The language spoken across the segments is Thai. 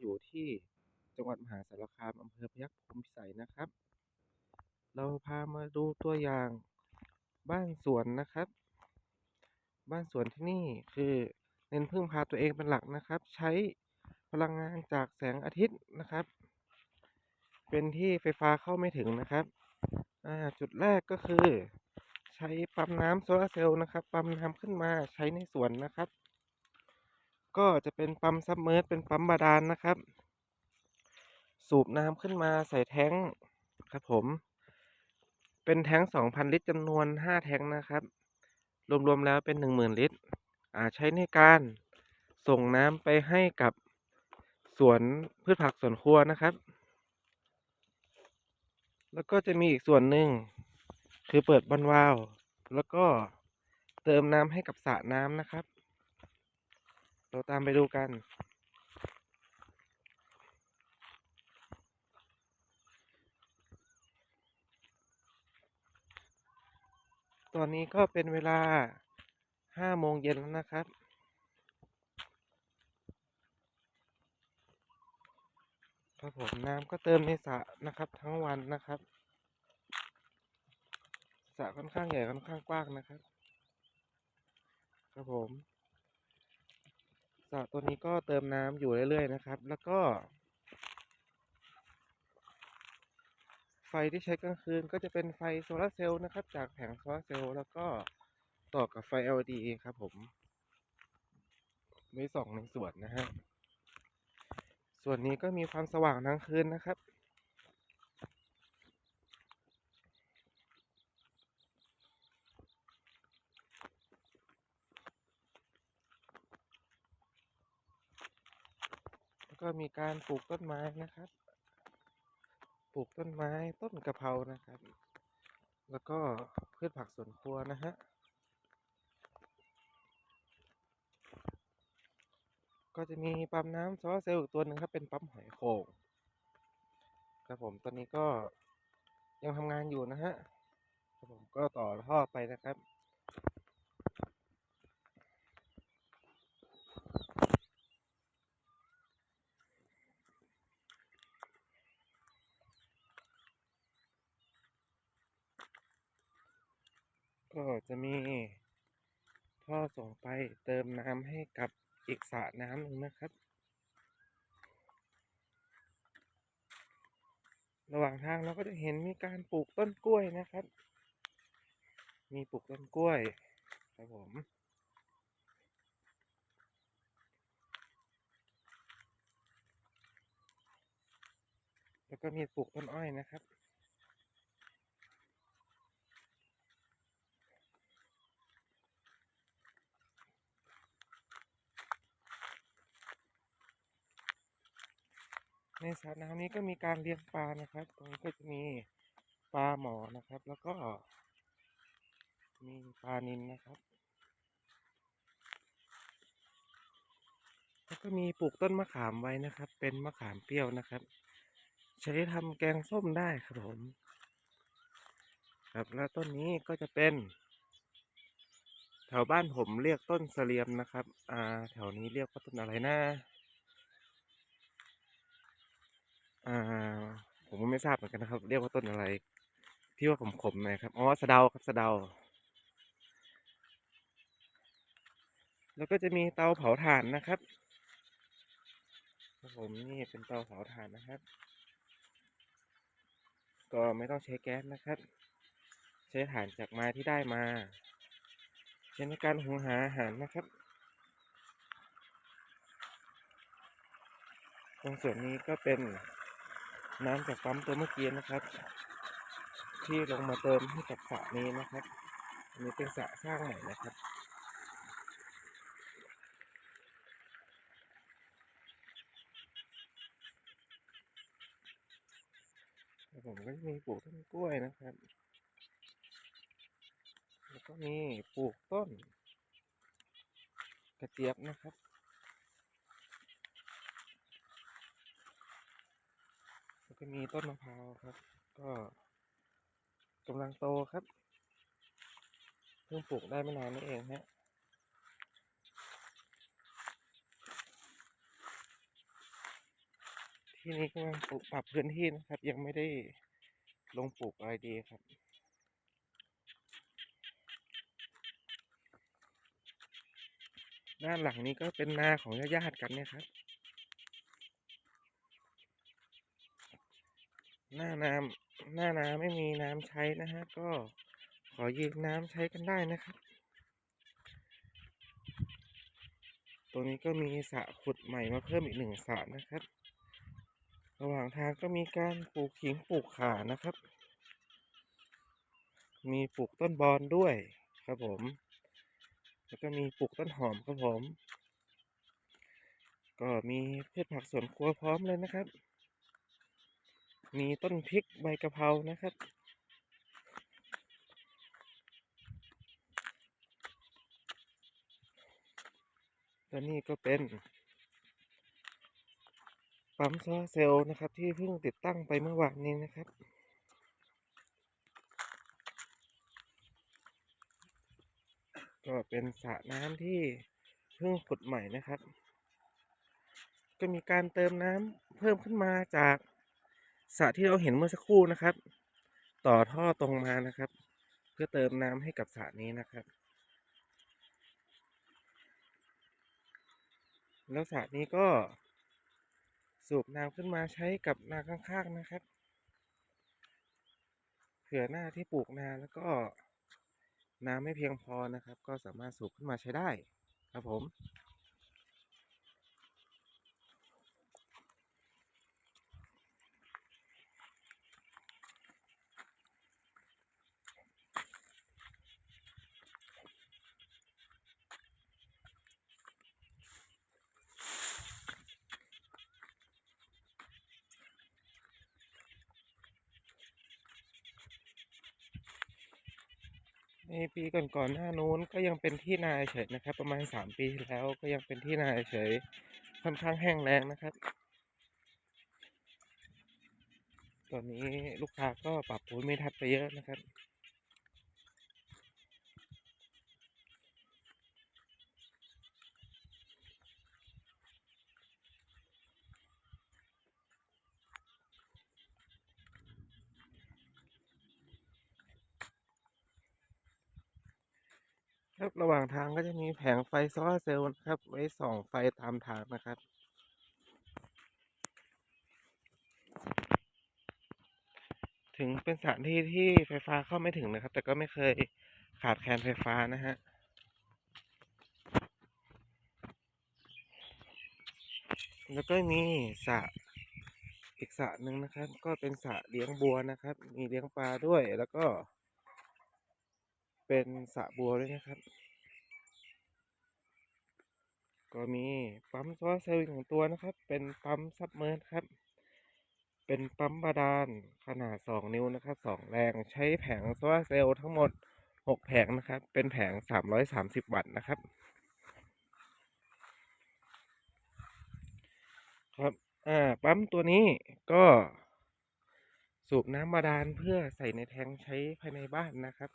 อยู่ที่จังหวัดมหาสารคามอำเภอพยัคฆ์ภูมิพิสัยนะครับ เราพามาดูตัวอย่างบ้านสวนนะครับ บ้านสวนที่นี่คือเน้นพึ่งพาตัวเองเป็นหลักนะครับ ใช้พลังงานจากแสงอาทิตย์นะครับ เป็นที่ไฟฟ้าเข้าไม่ถึงนะครับจุดแรกก็คือ ใช้ปั๊มน้ำโซลาร์เซลล์นะครับ ปั๊มน้ำขึ้นมาใช้ในสวนนะครับ ก็จะเป็นปั๊มซับเมอร์สเป็นปั๊มบาดาลนะครับ สูบน้ำขึ้นมาใส่แท้งครับผม เป็นแท้ง2,000 ลิตรจำนวน 5 แท้งนะครับ รวมๆแล้วเป็น 10,000 ลิตรใช้ในการส่งน้ำไปให้กับสวนพืชผักสวนครัวนะครับ แล้วก็จะมีอีกส่วนหนึ่งคือเปิดบันวาล์วแล้วก็เติมน้ำให้กับสระน้ำนะครับ เราตามไปดูกัน ตอนนี้ก็เป็นเวลาห้าโมงเย็นแล้วนะครับครับผมน้ำก็เติมในสระนะครับทั้งวันนะครับสระค่อนข้างใหญ่ค่อนข้างกว้างนะครับ ครับผม สระตัวนี้ก็เติมน้ำอยู่เรื่อยๆนะครับ แล้วก็ ไฟที่ใช้กลางคืนก็จะเป็นไฟโซลาเซลล์นะครับ จากแผงโซลาเซลล์แล้วก็ต่อกับไฟ LED ครับผมไว้ส่องในสวนนะฮะ ส่วนนี้ก็มีความสว่างทั้งคืนนะครับ ก็มีการปลูกต้นไม้นะครับ ปลูกต้นไม้ต้นกะเพรานะครับ แล้วก็พืชผักสวนครัวนะฮะ ก็จะมีปั๊มน้ำโซลเซลล์อีกตัวหนึ่งครับเป็นปั๊มหอยโข่งครับผมตอนนี้ก็ยังทำงานอยู่นะฮะครับผมก็ต่อท่อไปนะครับ ก็จะมีท่อส่งไปเติมน้ำให้กับอีกสระน้ำหนึ่งนะครับ ระหว่างทางเราก็จะเห็นมีการปลูกต้นกล้วยนะครับ มีปลูกต้นกล้วยครับผมแล้วก็มีปลูกต้นอ้อยนะครับ ในสระน้ำนี้ก็มีการเลี้ยงปลานะครับ ตรงนี้ก็จะมีปลาหมอนะครับ แล้วก็ มีปลานิลนนะครับ แล้วก็มีปลูกต้นมะขามไว้นะครับ เป็นมะขามเปรี้ยวนะครับ ใช้ทำแกงส้มได้ครับผม ครับแล้วต้นนี้ก็จะเป็น แถวบ้านผมเรียกต้นเสลียมนะครับ อ่า แถวนี้เรียกว่าต้นอะไรนะ อ่า ผมก็ไม่ทราบเหมือนกันนะครับ เรียกว่าต้นอะไร ที่ว่าขมๆหน่อยครับ อ๋อสะเดาครับสะเดา แล้วก็จะมีเตาเผาถ่านนะครับครับผมนี่เป็นเตาเผาถ่านนะครับ ก็ไม่ต้องใช้แก๊สนะครับ ใช้ถ่านจากไม้ที่ได้มาใช้ในการหุงหาอาหารนะครับตรงส่วนนี้ก็เป็น น้ำจากปั๊มตัวเมื่อกี้นะครับ ที่ลงมาเติมให้กับสระนี้นะครับอันนี้เป็นสระสร้างใหม่นะครับผมก็มีปลูกต้นกล้วยนะครับ แล้วก็มีปลูกต้น กระเจี๊ยบนะครับ แล้ว ก็มีต้นมะพร้าวครับ ก็กำลังโตครับ เพิ่งปลูกได้ไม่นานนี่เองฮะที่นี้กำลังปลูกปรับพื้นที่นะครับ ยังไม่ได้ลงปลูกอะไรดีครับด้านหลังนี้ก็เป็นนาของญาติๆกันเนี่ยครับ หน้าน้ำหน้านาไม่มีน้ำใช้นะฮะ ก็ขอยืมน้ำใช้กันได้นะครับ ตรงนี้ก็มีสระขุดใหม่มาเพิ่มอีกหนึ่งสระนะครับ ระหว่างทางก็มีการปลูกขิงปลูกข่านะครับ มีปลูกต้นบอนด้วยครับผม แล้วก็มีปลูกต้นหอมครับผม ก็มีพืชผักสวนครัวพร้อมเลยนะครับ มีต้นพริกใบกะเพรานะครับ และนี่ก็เป็นปั๊มโซลาเซลล์นะครับ ที่เพิ่งติดตั้งไปเมื่อวานนี้นะครับ ก็เป็นสระน้ำที่เพิ่งขุดใหม่นะครับ ก็มีการเติมน้ำเพิ่มขึ้นมาจาก สระที่เราเห็นเมื่อสักครู่นะครับ ต่อท่อตรงมานะครับ เพื่อเติมน้ำให้กับสระนี้นะครับ แล้วสระนี้ก็สูบน้ำขึ้นมาใช้กับนาข้างๆนะครับ เผื่อหน้าที่ปลูกนาแล้วก็น้ำไม่เพียงพอนะครับ ก็สามารถสูบขึ้นมาใช้ได้ครับผม นปีก่อนๆหน้านู้นก็ยังเป็นที่นาเฉยนะครับ ประมาณสามปีแล้วก็ยังเป็นที่นาเฉยค่อนข้างแห้งแล้งนะครับ ตอนนี้ลูกค้าก็ปรับปุ๋ยไม่ทัดไปเยอะนะครับ ครับระหว่างทางก็จะมีแผงไฟโซลาร์เซลล์นะครับ ไว้ส่องไฟตามทางนะครับถึงเป็นสถานที่ที่ไฟฟ้าเข้าไม่ถึงนะครับ แต่ก็ไม่เคยขาดแคลนไฟฟ้านะฮะแล้วก็มีสระอีกสระหนึ่งนะครับ ก็เป็นสระเลี้ยงบัวนะครับ มีเลี้ยงปลาด้วยแล้วก็ เป็นสระบัวด้วยนะครับ ก็มีปั๊มโซลาร์เซลล์อีกหนึ่งตัวนะครับ เป็นปั๊มซับเมอร์ครับ เป็นปั๊มบาดาลขนาด 2 นิ้วนะครับ2แรงใช้แผงโซลาร์เซลล์ทั้งหมด 6 แผงนะครับ เป็นแผง 330 วัตต์นะครับ ครับอ่าปั๊มตัวนี้ก็สูบน้ำบาดาลเพื่อใส่ในแทงใช้ภายในบ้านนะครับ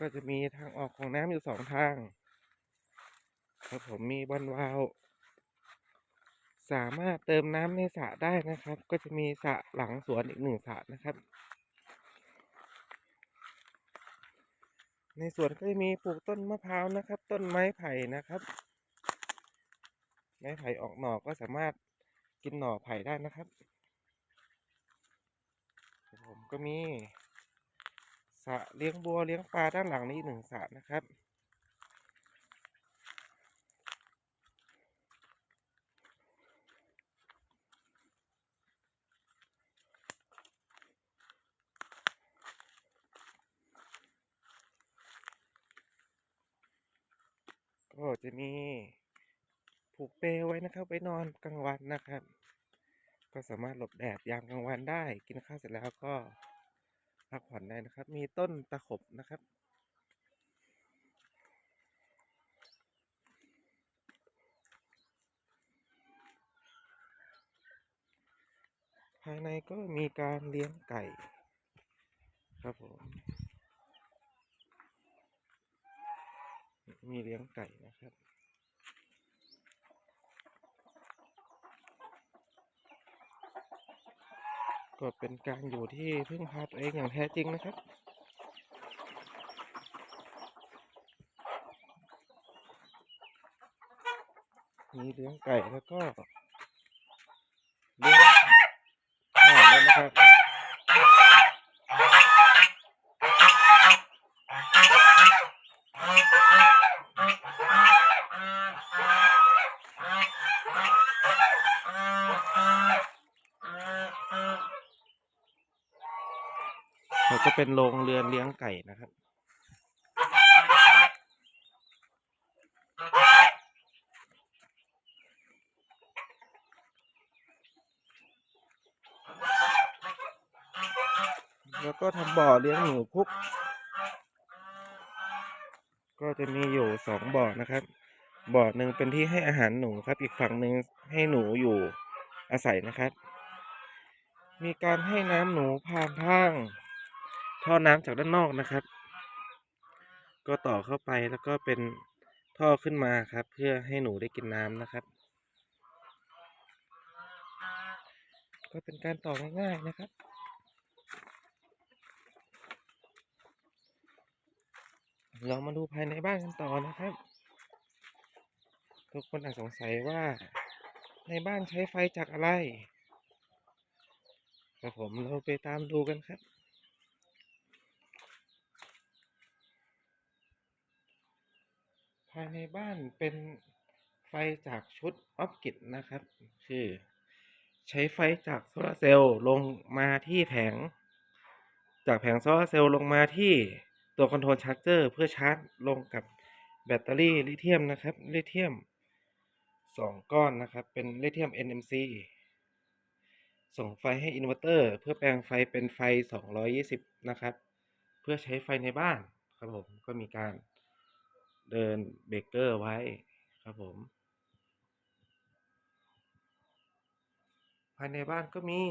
ก็จะมีทางออกของน้ำอยู่สองทางครับผมมีบอลวาล์วสามารถเติมน้ำในสระได้นะครับ ก็จะมีสระหลังสวนอีกหนึ่งสระนะครับ ในสวนก็จะมีปลูกต้นมะพร้าวนะครับ ต้นไม้ไผ่นะครับ ไม้ไผ่ออกหน่อก็สามารถกินหน่อไผ่ได้นะครับผมก็มี ระเลี้ยงบัวเลี้ยงปลาด้านหลังนี้หนึ่งสระนะครับ ก็จะมีผูกเปลไว้นะครับไว้นอนกลางวันนะครับ ก็สามารถหลบแดดยามกลางวันได้กินข้าวเสร็จแล้วก็ พักผ่อนได้นะครับ มีต้นตะขบนะครับภายในก็มีการเลี้ยงไก่ ครับผม มีเลี้ยงไก่นะครับ ก็เป็นการอยู่ที่พึ่งพาตัวเองอย่างแท้จริงนะครับ มีเลี้ยงไก่แล้วก็เลี้ยงห่านแล้วนะครับ แล้วก็ เป็นโรงเรือนเลี้ยงไก่นะครับแล้วก็ทำบ่อเลี้ยงหนูพุก ก็จะมีอยู่สองบ่อนะครับ บ่อหนึ่งเป็นที่ให้อาหารหนูครับ อีกฝั่งหนึ่งให้หนูอยู่อาศัยนะครับ มีการให้น้ำหนูผ่านทาง ท่อน้ำจากด้านนอกนะครับ ก็ต่อเข้าไปแล้วก็เป็นท่อขึ้นมาครับ เพื่อให้หนูได้กินน้ำนะครับ ก็เป็นการต่อง่ายๆนะครับเรามาดูภายในบ้านกันต่อนะครับ ทุกคนอาจสงสัยว่าในบ้านใช้ไฟจากอะไรครับผมเราไปตามดูกันครับ ภาย ในบ้านเป็นไฟจากชุดออฟกิดนะครับ คือ ใช้ไฟจากโซลาเซลล์ลงมาที่แผง จากแผงโซลาเซลล์ลงมาที่ตัวคอนโทรลชาร์จเจอร์เพื่อชาร์จลงกับแบตเตอรี่ลิเธียมนะครับ ลิเธียมสองก้อนนะครับ เป็นลิเธียม NMC ส่งไฟให้อินเวอร์เตอร์เพื่อแปลงไฟเป็นไฟ 220 นะครับ เพื่อใช้ไฟในบ้านครับผมก็มีการ เดินเบรกเกอร์ไว้ครับผม ภายในบ้านก็มี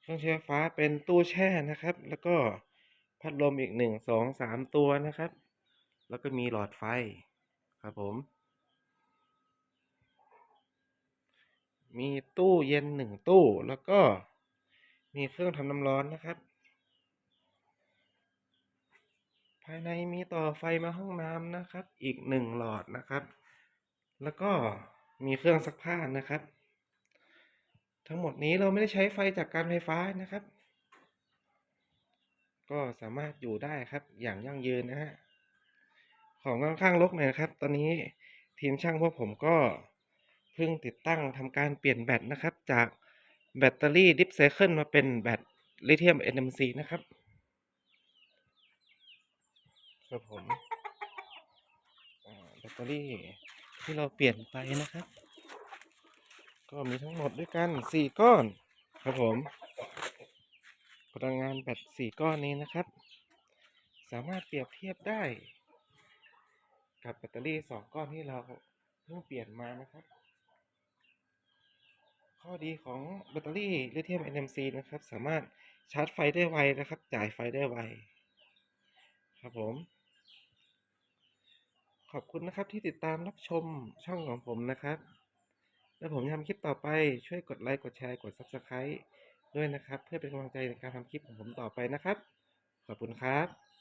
เครื่องใช้ไฟฟ้าเป็นตู้แช่นะครับ แล้วก็พัดลมอีกหนึ่งสองสามตัวนะครับ แล้วก็มีหลอดไฟครับผม มีตู้เย็นหนึ่งตู้แล้วก็มีเครื่องทำน้ำร้อนนะครับ ภายในมีต่อไฟมาห้องน้ำนะครับ อีกหนึ่งหลอดนะครับ แล้วก็มีเครื่องซักผ้านะครับ ทั้งหมดนี้เราไม่ได้ใช้ไฟจากการไฟฟ้านะครับ ก็สามารถอยู่ได้ครับอย่างยั่งยืนนะฮะของค่อนข้างรกหน่อยนะครับ ตอนนี้ทีมช่างพวกผมก็เพิ่งติดตั้งทำการเปลี่ยนแบตนะครับ จากแบตเตอรี่ดิฟไซเคิลมาเป็นแบตลิเธียม NMC นะครับ ครับผมแบตเตอรี่ที่เราเปลี่ยนไปนะครับ ก็มีทั้งหมดด้วยกันสี่ก้อน ครับผมพลังงานแบตสี่ก้อนนี้นะครับ สามารถเปรียบเทียบได้ กับแบตเตอรี่สองก้อนที่เราเพิ่งเปลี่ยนมานะครับ ข้อดีของแบตเตอรี่ลิเธียม NMC นะครับ สามารถชาร์จไฟได้ไวนะครับ จ่ายไฟได้ไว ครับผม ขอบคุณนะครับที่ติดตามรับชมช่องของผมนะครับ และผมจะทำคลิปต่อไปช่วยกดไลค์กดแชร์กด Subscribe ด้วยนะครับ เพื่อเป็นกำลังใจในการทำคลิปของผมต่อไปนะครับ ขอบคุณครับ